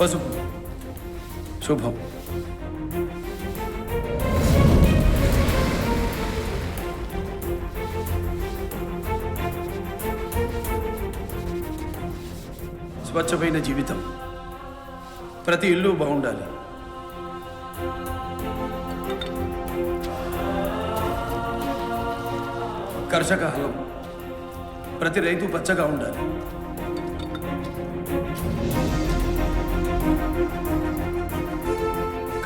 పసుపు శుభం. స్వచ్ఛమైన జీవితం. ప్రతి ఇల్లు బాగుండాలి. కర్షకాలం ప్రతి రైతు పచ్చగా ఉండాలి.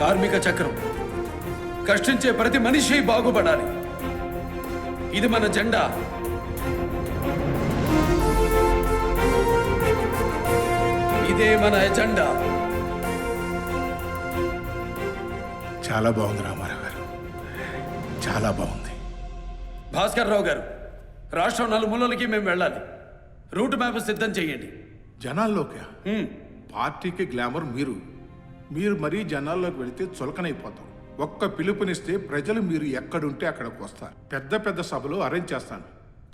కార్మిక చక్రం. కష్టించే ప్రతి మనిషి బాగుపడాలి. ఇది మన జెండా. ఇదే మన ఎజెండా. చాలా బాగుంది రామారావు గారు. చాలా బాగుంది. భాస్కర్ రావు గారు రాష్ట్రం నలుమూలలకి మేము వెళ్ళాలి. రూట్ మ్యాప్ సిద్ధం చేయండి. జనాల్లోకి. పార్టీకి గ్లామర్ మీరు. మీరు మరీ జనాల్లోకి వెళితే చులకనైపోతాం. ఒక్క పిలుపునిస్తే ప్రజలు మీరు ఎక్కడుంటే అక్కడికి వస్తారు. పెద్ద పెద్ద సభలు అరేంజ్ చేస్తాను.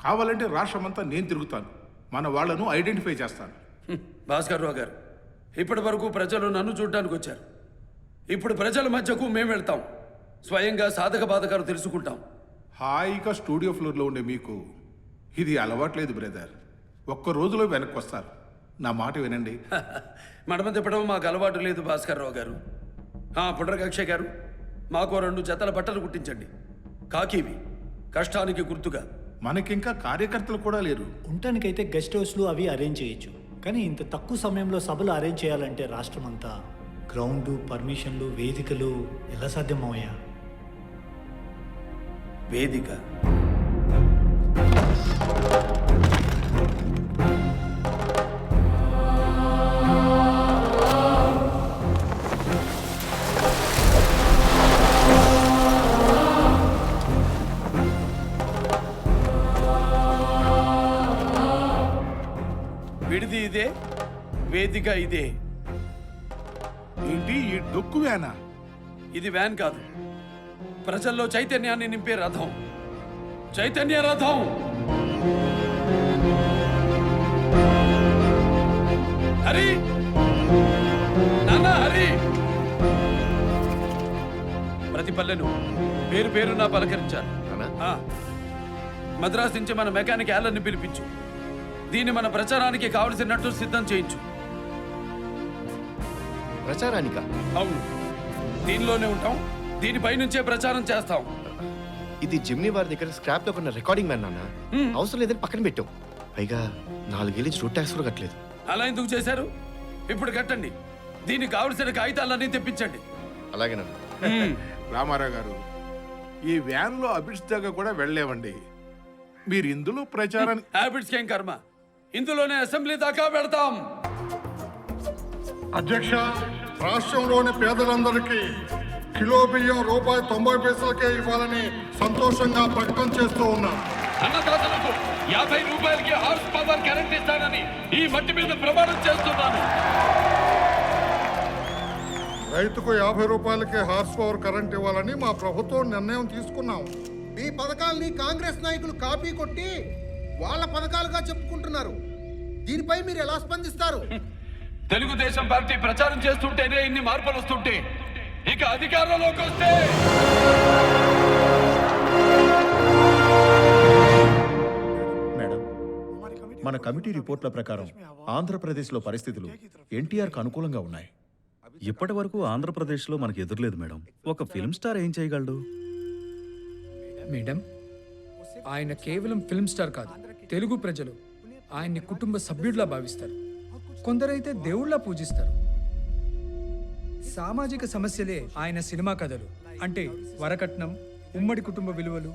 కావాలంటే రాష్ట్రమంతా నేను తిరుగుతాను. మన వాళ్ళను ఐడెంటిఫై చేస్తాను. భాస్కర్ రావు గారు ఇప్పటి వరకు ప్రజలు నన్ను చూడడానికి వచ్చారు. ఇప్పుడు ప్రజల మధ్యకు మేము వెళ్తాం. స్వయంగా సాధక బాధకాలు తెలుసుకుంటాం. హాయిగా స్టూడియో ఫ్లోర్లో ఉండే మీకు ఇది అలవాట్లేదు బ్రదర్. ఒక్క రోజులో వెనక్కి వస్తారు. నా మాట వినండి. మడమ తిప్పడం మాకు అలవాటు లేదు భాస్కర్ రావు గారు. ఆ, పునర్కక్ష గారు మాకు రెండు జతల బట్టలు కుట్టించండి. కాకివి కష్టానికి గుర్తుగా. మనకింకా కార్యకర్తలు కూడా లేరు. ఉండటానికైతే గెస్ట్ హౌస్లు అవి అరేంజ్ చేయొచ్చు. కానీ ఇంత తక్కువ సమయంలో సభలు అరేంజ్ చేయాలంటే రాష్ట్రం అంతా గ్రౌండ్ పర్మిషన్లు వేదికలు ఎలా సాధ్యమయ్యా? వేదిక. ఇదే? వేదిక ఇదే. ఏంటి ఈ డొక్కు వేనా ఇది వ్యాన్ కాదు. ప్రజల్లో చైతన్యాన్ని నింపే రథం. చైతన్య రథం! హరి! నాన్న హరి! ప్రతి పల్లెను పేరు పేరున పలకరించారు ఆ, మద్రాసు నుంచి మన మెకానిక్ యాలన్ని పిలిపించు. దీన్ని మన ప్రచారానికి కావలసినట్టు సిద్ధం చేయించు. ప్రచారానిక? అవును. దీనిలోనే ఉంటాం. దీనిపై నుంచే ప్రచారం చేస్తాం. ఇది జిమ్నీ వారి దగ్గర స్క్రాప్లో కొన్న రికార్డింగ్ మ్యాన్ నాన్న. అవసరం లేదని పక్కన పెట్టాం. పైగా నాలుగేళ్ళు రూట్ ట్యాక్స్ కూడా కట్టలేదు. అలా ఎందుకు చేశారు? ఇప్పుడు కట్టండి. దీనికి కావలసిన కాగితాలన్నీ తెప్పించండి. అలాగే నాన్న. రామారావు గారు ఈ వ్యాన్లో అబిడ్స్ దాకా కూడా వెళ్ళలేవండి. మీరు ఇందులో ప్రచారాన్ని హ్యాబిట్స్ ఏం కర్మ? ఇందులోనే అసెంబ్లీ దాకా పెడతాం. అధ్యక్ష రాష్ట్రంలోని పేదలందరికీ కిలో బియ్యం రూపాయి తొంభై పైసలకే ఇవ్వాలని సంతోషంగా ప్రకటన చేస్తూ ఉన్నా. అన్నదాతలకు యాభై రూపాయలకి హార్స్ పవర్ కరెంట్ ఇస్తానని ఈ మట్టి మీద ప్రమాణం చేస్తున్నాను. రైతుకు యాభై రూపాయలకే హార్స్ పవర్ కరెంట్ ఇవ్వాలని మా ప్రభుత్వం నిర్ణయం తీసుకున్నాం. మీ పథకాల్ని కాంగ్రెస్ నాయకులు కాపీ కొట్టి వాళ్ళ పథకాలుగా చెప్పుకుంటున్నారు. దీనిపై మీరు ఎలా స్పందిస్తారు? తెలుగుదేశం పార్టీ ప్రచారం చేస్తుంటేనే ఇన్ని మార్పులు వస్తుంటే ఇక అధికారంలోకి వస్తే మేడం మన కమిటీ రిపోర్ట్ల ప్రకారం ఆంధ్రప్రదేశ్లో పరిస్థితులు ఎన్టీఆర్కు అనుకూలంగా ఉన్నాయి. ఇప్పటి వరకు ఆంధ్రప్రదేశ్లో మనకు ఎదురులేదు మేడం. ఒక ఫిల్మ్ స్టార్ ఏం చేయగలడు? మేడం ఆయన కేవలం ఫిల్మ్ స్టార్ కాదు. తెలుగు ప్రజలు ఆయన్ని కుటుంబ సభ్యుడిలా భావిస్తారు. కొందరైతే దేవుళ్ళ పూజిస్తారు. సామాజిక సమస్యలే ఆయన సినిమా కథలు. అంటే వరకట్నం ఉమ్మడి కుటుంబ విలువలు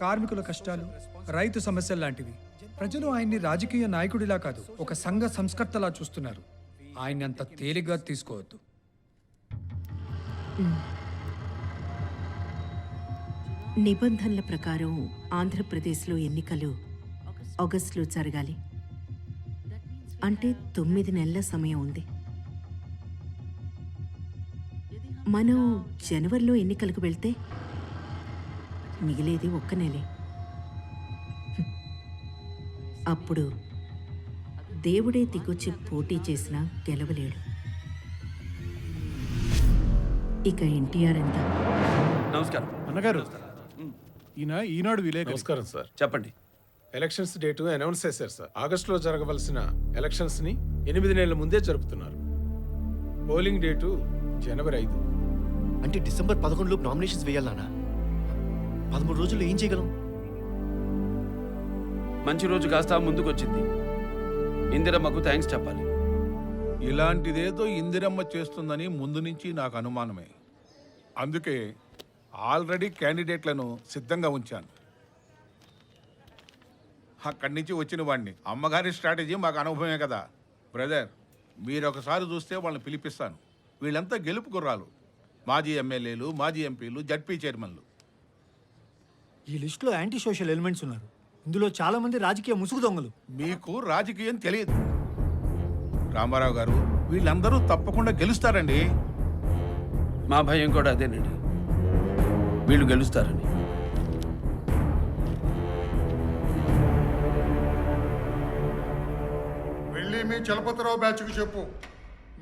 కార్మికుల కష్టాలు రైతు సమస్యలు లాంటివి. ప్రజలు ఆయన్ని రాజకీయ నాయకుడిలా కాదు ఒక సంఘ సంస్కర్తలా చూస్తున్నారు. ఆయన్ని అంత తేలిగ్గా తీసుకోవద్దు. నిబంధనల ప్రకారం ఆంధ్రప్రదేశ్లో ఎన్నికలు ఆగస్టులో జరగాలి. అంటే తొమ్మిది నెలల సమయం ఉంది. మనం జనవరిలో ఎన్నికలకు వెళ్తే మిగిలేది ఒక్క నెలే. అప్పుడు దేవుడే దిగొచ్చి పోటీ చేసినా గెలవలేడు. ఇక ఎన్టీఆర్ ఎంత? నమస్కారం. అన్నగారు ఈయన ఈనాడు విలేకరి. నమస్కారం సార్. చెప్పండి. ఎలక్షన్స్ డేటు అనౌన్స్ చేశారు సార్. ఆగస్టులో జరగవలసిన ఎలక్షన్స్ని ఎనిమిది నెలల ముందే జరుపుతున్నారు. పోలింగ్ డేటు జనవరి ఐదు. అంటే డిసెంబర్ పదకొండులో నామినేషన్స్ వేయాలనా? పదమూడు రోజుల్లో ఏం చేయగలం? మంచి రోజు కాస్త ముందుకొచ్చింది. ఇందిరమ్మకు థ్యాంక్స్ చెప్పాలి. ఇలాంటిదేదో ఇందిరమ్మ చేస్తుందని ముందు నుంచి నాకు అనుమానమే. అందుకే ఆల్రెడీ క్యాండిడేట్లను సిద్ధంగా ఉంచాను. అక్కడి నుంచి వచ్చిన వాడిని. అమ్మగారి స్ట్రాటజీ మాకు అనుభవమే కదా. బ్రదర్ మీరు ఒకసారి చూస్తే వాళ్ళని పిలిపిస్తాను. వీళ్ళంతా గెలుపు గుర్రాలు మాజీ ఎమ్మెల్యేలు మాజీ ఎంపీలు జడ్పీ చైర్మన్లు. ఈ లిస్టులో యాంటీ సోషల్ ఎలిమెంట్స్ ఉన్నారు. ఇందులో చాలా మంది రాజకీయ ముసుగు దొంగలు. మీకు రాజకీయం తెలియదు. రామారావు గారు వీళ్ళందరూ తప్పకుండా గెలుస్తారండి. మా భయం కూడా అదేనండి. వీళ్ళు గెలుస్తారని. వెళ్ళి మీ చలపతిరావు బ్యాచ్కి చెప్పు.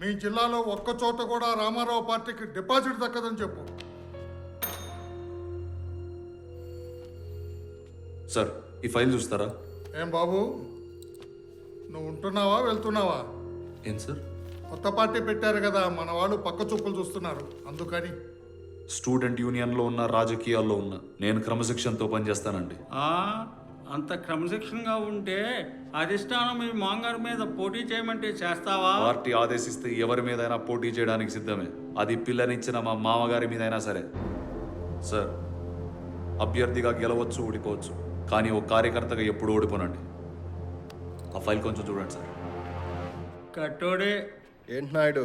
మీ జిల్లాలో ఒక్క చోట కూడా రామారావు పార్టీకి డిపాజిట్ దక్కదని చెప్పు. సార్ ఈ ఫైల్ చూస్తారా? ఏం బాబు? నువ్వు ఉంటున్నావా వెళ్తున్నావా? ఏం సార్? కొత్త పార్టీ పెట్టారు కదా మన వాళ్ళు పక్క చూపులు చూస్తున్నారు. అందుకని. స్టూడెంట్ యూనియన్లో ఉన్న రాజకీయాల్లో ఉన్న నేను క్రమశిక్షణతో పనిచేస్తానండి. అంత క్రమశిక్షణగా ఉంటే అధిష్టానం మీ మాంగారు మీద పోటీ చేయమంటే చేస్తావా? పార్టీ ఆదేశిస్తే ఎవరి మీదైనా పోటీ చేయడానికి సిద్ధమే. అది పిల్లనిచ్చిన మా మామగారి మీదైనా సరే. సార్ అభ్యర్థిగా గెలవచ్చు ఓడిపోవచ్చు. కానీ ఓ కార్యకర్తగా ఎప్పుడు ఓడిపోనండి. ఆ ఫైల్ కొంచెం చూడండి సార్. కట్టోడే. ఏంటి నాయుడు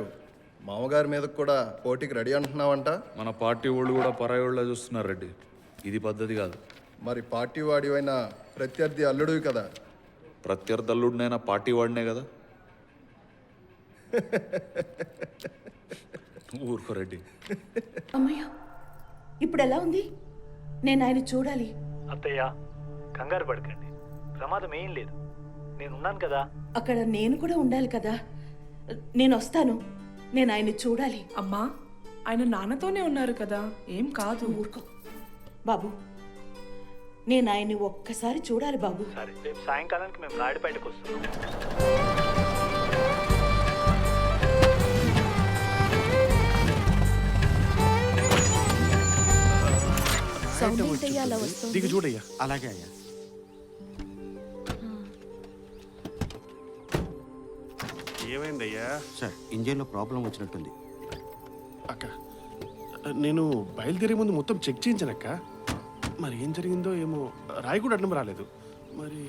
మామగారి మీద కూడా పోటీకి రెడీ అంటున్నావంట? మన పార్టీ వాళ్ళు కూడా పరాయి వాళ్ళ చూస్తున్నారు రెడ్డి. ఇది పద్ధతి కాదు. మరి పార్టీ వాడివైన ప్రత్యర్థి అల్లుడివి కదా. ప్రత్యర్థల్లుడినైనా పార్టీ వాడినే కదా. ఊరుకో రెడ్డి అమ్మయ్య ఇప్పుడు ఎలా ఉంది? నేను ఆయన చూడాలి. అత్తయ్య కంగారు పడకండి. ప్రమాదం ఏం లేదు. నేనున్నాను కదా. అక్కడ నేను కూడా ఉండాలి కదా. నేను వస్తాను. నేను ఆయన చూడాలి. అమ్మా ఆయన నాన్నతోనే ఉన్నారు కదా. ఏం కాదు. ఊరుకో. బాబు నేను ఆయన్ని ఒక్కసారి చూడాలి బాబు. సరే రేపు సాయంకాలానికి మేము నాయుడుపేటకు వస్తున్నాం. దిగి చూడయ్యా అలాగే అయ్యా. ఏమైందయ్యా? సార్ ఇంజన్లో ప్రాబ్లం వచ్చినట్టుంది. అక్క నేను బయలుదేరే ముందు మొత్తం చెక్ చేయించానక్క. మరి ఏం జరిగిందో ఏమో రాయి కూడా అడ్డం రాలేదు. మరి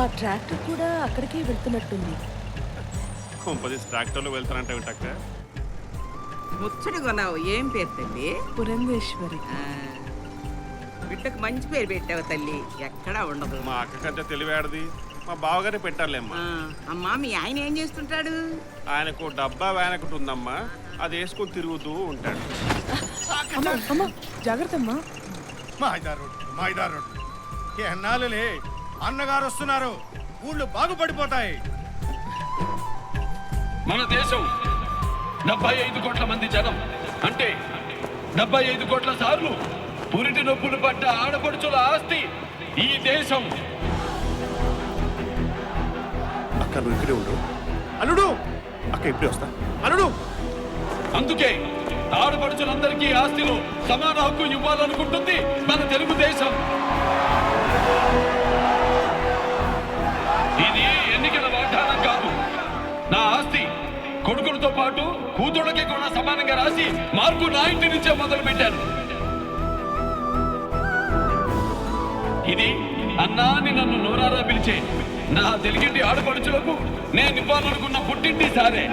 ఆ ట్రాక్టర్ కూడా అక్కడికే వెళ్తున్నట్టుంది. కొంపది ట్రాక్టర్లో వెళ్తానంటే అక్క? ముచ్చడి కొన్నావు ఏం పేరు తల్లి? పురంధేశ్వరి. బిడ్డకు మంచి పేరు పెట్టావు తల్లి. ఎక్కడా ఉండదు. మా అక్క కంటే తెలివాడది. మా బావగారే పెట్టాలేమ్మా అమ్మా మీ ఆయన ఏం చేస్తుంటాడు? ఆయనకు డబ్బా వ్యాన్ ఒకటి ఉందమ్మా. అది వేసుకొని తిరుగుతూ ఉంటాడు. జాగ్రత్త అమ్మా. మాయిదారు మాయిదారు ఎన్నాళ్ళులే అన్నగారు వస్తున్నారు ఊళ్ళు బాగుపడిపోతాయి. మన దేశం డెబ్బై ఐదు కోట్ల మంది జనం. అంటే డెబ్బై ఐదు కోట్ల సార్లు పురిటి నొప్పులు పడ్డ ఆడపడుచుల ఆస్తి ఈ దేశం. అక్క నువ్వు ఇక్కడే ఉండు. అల్లుడు! అక్క ఇప్పుడే వస్తా. అల్లుడు! అందుకే ఆడపడుచులందరికీ ఆస్తిలో సమాన హక్కు ఇవ్వాలనుకుంటుంది మన తెలుగుదేశం ఇది ఎన్నికల వాగ్దానం కాదు. నా ఆస్తి కొడుకులతో పాటు కూతుళ్ళకి కూడా సమానంగా రాసి మార్కు నా ఇంటి నుంచే మొదలు పెట్టాను ఇది అన్నాని నన్ను నోరారా పిలిచే. నా తెలిగింటి ఆడపడుచులకు నేను ఇవ్వాలనుకున్న పుట్టింటి సారే.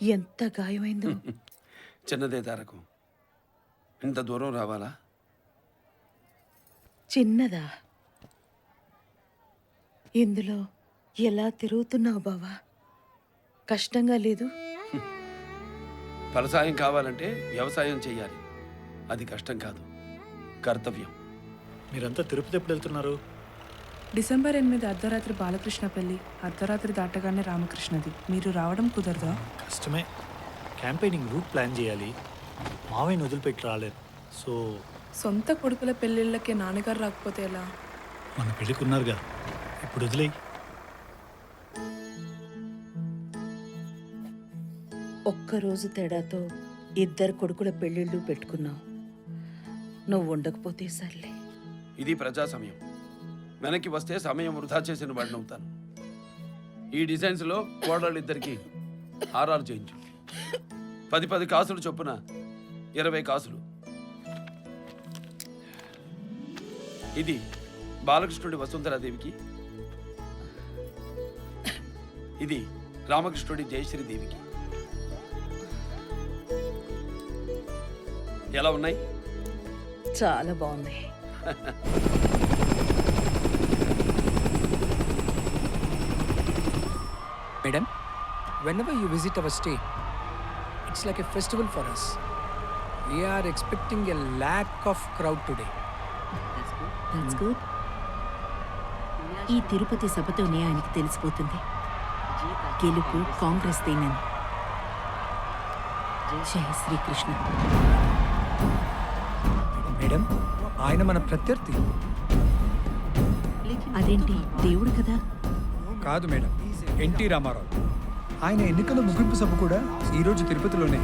ఎంత గాయమైందో. చిన్నదే తారకు. ఇంత దూరం రావాలా? చిన్నదా? ఇందులో ఎలా తిరుగుతున్నావు బావా? కష్టంగా లేదు? ఫలసాయం కావాలంటే వ్యవసాయం చేయాలి. అది కష్టం కాదు. కర్తవ్యం. మీరంతా తిరుపతి ఎప్పుడు వెళ్తున్నారు? డిసెంబర్ ఎనిమిది అర్ధరాత్రి బాలకృష్ణ పెళ్ళి అర్ధరాత్రి దాటగానే రామకృష్ణది. మీరు రావడం కుదరదా? కష్టమే. క్యాంపెయినింగ్ రూట్ ప్లాన్ చేయాలి. మావయ్యని వదిలిపెట్టి రాలేరు సో సొంత కొడుకుల పెళ్ళిళ్ళకి నాన్నగారు రాకపోతే ఎలా? మన పెళ్ళికి ఉన్నారుగా ఇప్పుడు వదిలేయి. ఒక్కరోజు తేడాతో ఇద్దరు కొడుకుల పెళ్ళిళ్ళు పెట్టుకున్నావు నువ్వు ఉండకపోతే సర్లే. ఇది ప్రజా సమయం వెనక్కి వస్తే సమయం వృధా చేసిన వాడిని అవుతాను. ఈ డిజైన్స్లో కోడళ్ళిద్దరికి హారాలు చేయించు. పది పది కాసులు చొప్పున ఇరవై కాసులు. ఇది బాలకృష్ణుడి వసుంధరాదేవికి. ఇది రామకృష్ణుడి జయశ్రీదేవికి. ఎలా ఉన్నాయి? చాలా బాగుంది madam whenever you visit our it's like a festival for us. We are expecting a lack of crowd today. ఈ తిరుపతి సభతోనే ఆయనకి తెలిసిపోతుంది. గెలుపు కాంగ్రెస్ దేనని? జయ శ్రీకృష్ణ. మేడం ఆయన మన ప్రత్యర్థి. అదేంటి దేవుడు కదా? కాదు మేడం ఎన్టీ రామారావు. ఆయన ఎన్నికల ముగింపు సభ కూడా ఈరోజు తిరుపతిలోనే.